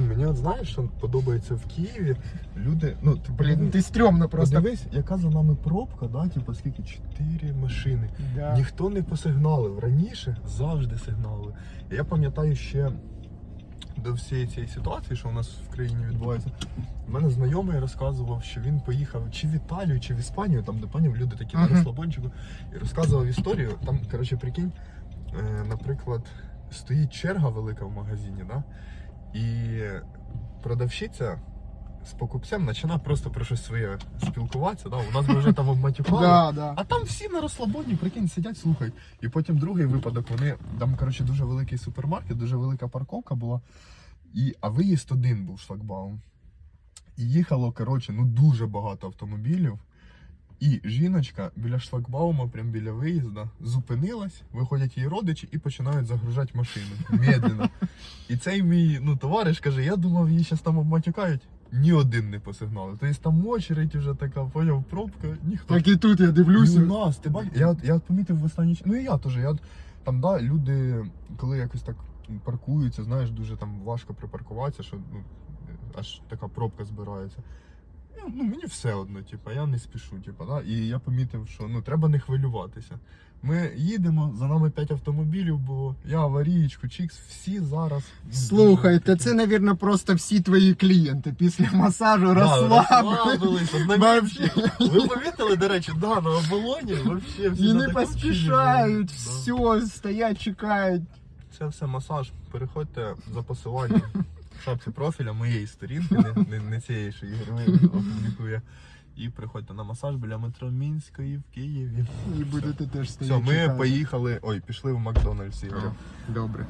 Блін, мені от знаєш, що подобається в Києві. Люди, ну ти, Блін, ти стрьомно просто. Подивись, яка за нами пробка, да? типу скільки? Чотири машини. Да. Ніхто не посигналив. Раніше завжди сигналили. Я пам'ятаю ще до всієї цієї ситуації, що у нас в країні відбувається. У мене знайомий розказував, що він поїхав чи в Італію, чи в Іспанію, там де панів люди такі на розслабончику, і розказував історію. Там, коротше, прикинь, е, наприклад, стоїть черга велика в магазині, да? І продавщиця з покупцем починає просто про щось своє спілкуватися. Да? У нас би вже там обматюкали. Да, да. А там всі на розслабоні, прикинь, сидять, слухають. І потім другий випадок, вони там, коротше, дуже великий супермаркет, дуже велика парковка була. І, а виїзд один був шлагбаум. І їхало, коротше, ну дуже багато автомобілів. І жіночка біля шлагбаума, прямо біля виїзду, зупинилась, виходять її родичі і починають загружати машину. Медленно. І цей мій ну, товариш каже, я думав, її зараз там обматюкають. Ні один не посигналив. Тобто там очередь вже така, поняв, пробка, ніхто Так і тут я дивлюся. і у нас, ти бачиш, я, я помітив в останній час, ну і я теж, я там, да, люди, коли якось так паркуються, знаєш, дуже там важко припаркуватися, що ну, аж така пробка збирається. Ну, ну, мені все одно, типу, я не спішу, типу, да? і я помітив, що ну, треба не хвилюватися. Ми їдемо, за нами 5 автомобілів було, я аварієчку, чікс, всі зараз. Слухайте, це, навірно, просто всі твої клієнти після масажу Да, розслабились. Ви помітили, до речі, да, на оболоні вообще всі І не поспішають, все, стоять, чекають. Це все масаж. Переходьте за посиланням в шапці профіля моєї сторінки, не, не, не цієї, що Ігор опублікує. І приходьте на масаж біля метро Мінської в Києві. І будете теж Все, стояти. ми чекати. поїхали. Ой, пішли в Макдональдс Добре.